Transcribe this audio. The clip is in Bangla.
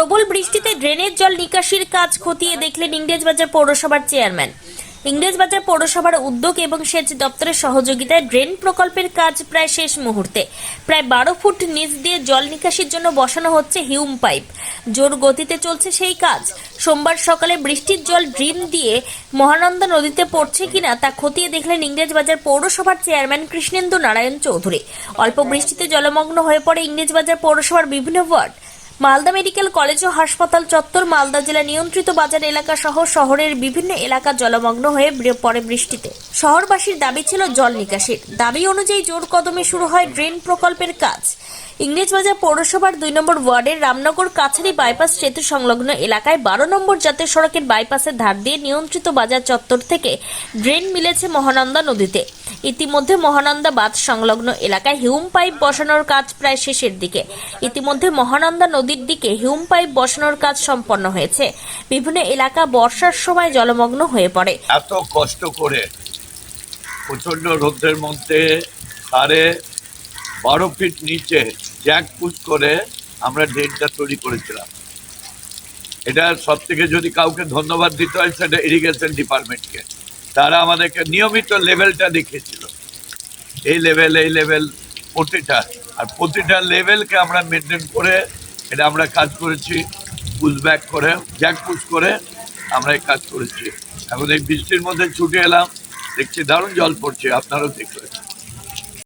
প্রবল বৃষ্টিতে ড্রেনের জল নিকাশির কাজ খতিয়ে দেখলেন ইংরেজবাজার পৌরসভার চেয়ারম্যান। ইংরেজবাজার পৌরসভার উদ্যোগ এবং সেচ দপ্তরের সহযোগিতায় ড্রেন প্রকল্পের কাজ প্রায় শেষ মুহূর্তে। প্রায় বারো ফুট নিচ দিয়ে জল নিকাশির জন্য বসানো হচ্ছে হিউম পাইপ। জোর গতিতে চলছে সেই কাজ। সোমবার সকালে বৃষ্টির জল ড্রিম দিয়ে মহানন্দা নদীতে পড়ছে কিনা তা খতিয়ে দেখলেন ইংরেজবাজার পৌরসভার চেয়ারম্যান কৃষ্ণেন্দু নারায়ণ চৌধুরী। অল্প বৃষ্টিতে জলমগ্ন হয়ে পড়ে ইংরেজবাজার পৌরসভার বিভিন্ন ওয়ার্ড। মালদা মেডিকেল কলেজ ও হাসপাতাল চত্বর মালদা জেলা নিয়ন্ত্রিত বাজার এলাকা সহ শহরের বিভিন্ন এলাকা জলমগ্ন হয়ে পড়ে বৃষ্টিতে। শহরবাসীর দাবি ছিল জল নিকাশের। দাবি অনুযায়ী জোর কদমে শুরু হয় ড্রেন প্রকল্পের কাজ। ইংরেজবাজার পৌরসভার দুই নম্বর ওয়ার্ডের রামনগর কাছারি বাইপাস সেতু সংলগ্ন এলাকায় বারো নম্বর জাতীয় সড়কের বাইপাসের ধার দিয়ে নিয়ন্ত্রিত বাজার চত্বর থেকে ড্রেন মিলেছে মহানন্দা নদীতে। ইতিমধ্যে মহানন্দা বাঁধ সংলগ্ন এলাকায় হিউম পাইপ বসানোর কাজ প্রায় শেষের দিকে। ইতিমধ্যে মহানন্দা নদীর দিকে হিউম পাইপ বসানোর কাজ সম্পন্ন হয়েছে। বিভিন্ন এলাকা বর্ষার সময় জলমগ্ন হয়ে পড়ে। এত কষ্ট করে প্রচণ্ড রোদ্রের মধ্যে সাড়ে বারো ফিট নিচে জ্যাক পুশ করে আমরা ড্রেনটা তৈরি করেছিলাম। এটা সব থেকে যদি কাউকে ধন্যবাদ দিতে হয়, সেটা ইরিগেশন ডিপার্টমেন্টকে তারা আমাদেরকে নিয়মিত লেভেলটা দেখিয়েছিল। এই লেভেল এই লেভেল প্রতিটা, আর প্রতিটা লেভেলকে আমরা মেনটেন করে এটা আমরা কাজ করেছি পুশ ব্যাক করে জ্যাক পুশ করে আমরা এই কাজ করেছি। এখন এই বৃষ্টির মধ্যে ছুটে এলাম, দেখছি দারুণ জল পড়ছে, আপনারাও দেখলেন